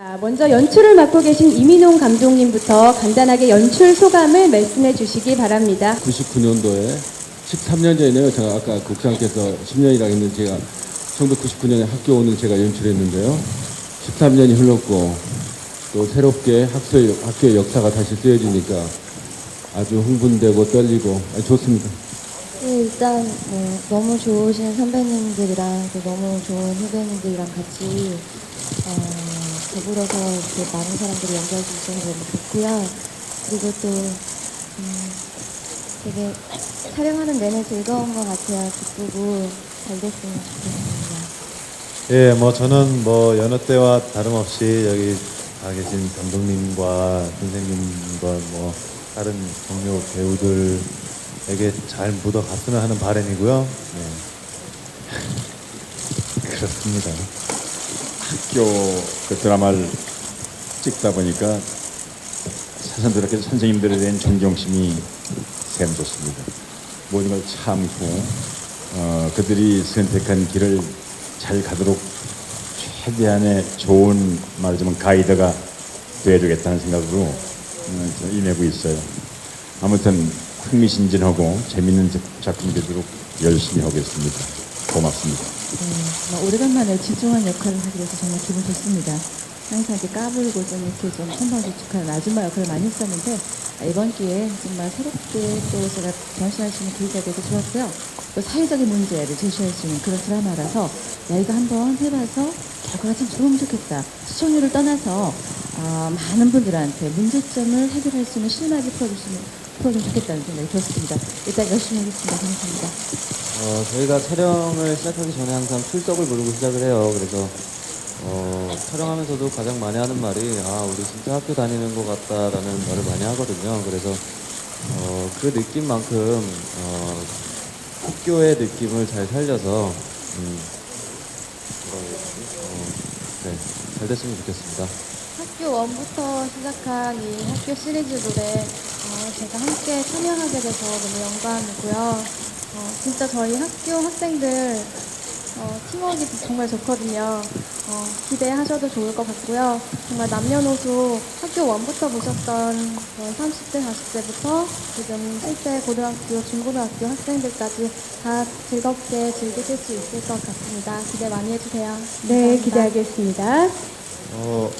자, 먼저 연출을 맡고 계신 이민홍 감독님부터 간단하게 연출 소감을 말씀해 주시기 바랍니다. 99년도에 13년 전이네요. 제가 아까 국장께서 10년이라고 했는데 제가 1999년에 학교 오는 제가 연출했는데요. 13년이 흘렀고 또 새롭게 학교의, 학교의 역사가 다시 쓰여지니까 아주 흥분되고 떨리고 아주 좋습니다. 네, 일단 뭐 너무 좋으신 선배님들이랑 또 너무 좋은 후배님들이랑 같이 어, 더불어서 이렇게 많은 사람들이 연기할 수 있어서 너무 좋고요. 그리고 또 음, 되게 촬영하는 내내 즐거운 것 같아요. 기쁘고 잘 됐으면 좋겠습니다. 예, 뭐 저는 뭐 여느 때와 다름없이 여기 가 계신 감독님과 선생님과 뭐 다른 동료 배우들에게 잘 묻어갔으면 하는 바람이고요. 네. 그렇습니다. 학교 그 드라마를 찍다 보니까 사선스럽게 선생님들에 대한 존경심이 샘솟습니다. 모든 걸 참고 어, 그들이 선택한 길을 잘 가도록 최대한의 좋은 말하자면 가이드가 되어주겠다는 생각으로 어, 저 임하고 있어요. 아무튼 흥미진진하고 재밌는 작- 작품이 되도록 열심히 하겠습니다. 고맙습니다. 정말 오래간만에 진중한 역할을 하게 돼서 정말 기분 좋습니다. 항상 이렇게 까불고 좀 이렇게 좀 천방지축한 아줌마 역할을 많이 했었는데 아, 이번 기회에 정말 새롭게 또 제가 변신할 수 있는 계기가 돼서 좋았고요. 또 사회적인 문제를 제시할 수 있는 그런 드라마라서 야 이거 한번 해봐서 결과가 참 좋으면 좋겠다. 시청률을 떠나서 아, 많은 분들한테 문제점을 해결할 수 있는 실마리 풀어주시면 좋겠다는 생각이 들었습니다. 일단 열심히 하겠습니다. 감사합니다. 어, 저희가 촬영을 시작하기 전에 항상 출석을 부르고 시작을 해요. 그래서 어, 촬영하면서도 가장 많이 하는 말이 아 우리 진짜 학교 다니는 것 같다라는 말을 많이 하거든요. 그래서 어, 그 느낌만큼 어, 학교의 느낌을 잘 살려서 음? 어, 네, 잘 됐으면 좋겠습니다. 학교 원부터 시작한 이 학교 시리즈 노래 어, 제가 함께 참여하게 돼서 너무 영광이고요. 어, 진짜 저희 학교 학생들 어, 팀워크가 정말 좋거든요. 어, 기대하셔도 좋을 것 같고요. 정말 남녀노소 학교 원부터 보셨던 어, 30대, 40대부터 지금 실제 고등학교, 중고등학교 학생들까지 다 즐겁게 즐기실 수 있을 것 같습니다. 기대 많이 해주세요. 네, 감사합니다. 기대하겠습니다. 어,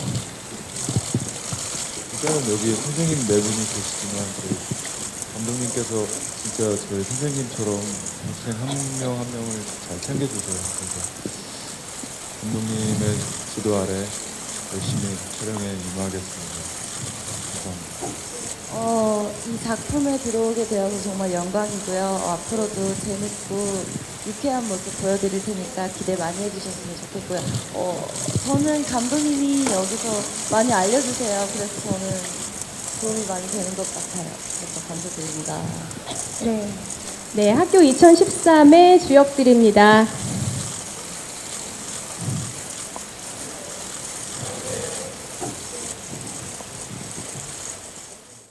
일단은 여기 선생님 네 분이 계시지만 저희 감독님께서 진짜 저희 선생님처럼 학생 한 명 한 명을 잘 챙겨주세요. 그래서 감독님의 지도 아래 열심히 촬영에 임하겠습니다. 감사합니다. 어, 이 작품에 들어오게 되어서 정말 영광이고요. 어, 앞으로도 재밌고 유쾌한 모습 보여드릴 테니까 기대 많이 해주셨으면 좋겠고요. 어, 저는 감독님이 여기서 많이 알려주세요. 그래서 저는 도움이 많이 되는 것 같아요. 그래서 감사드립니다. 네. 네, 학교 2013의 주역들입니다.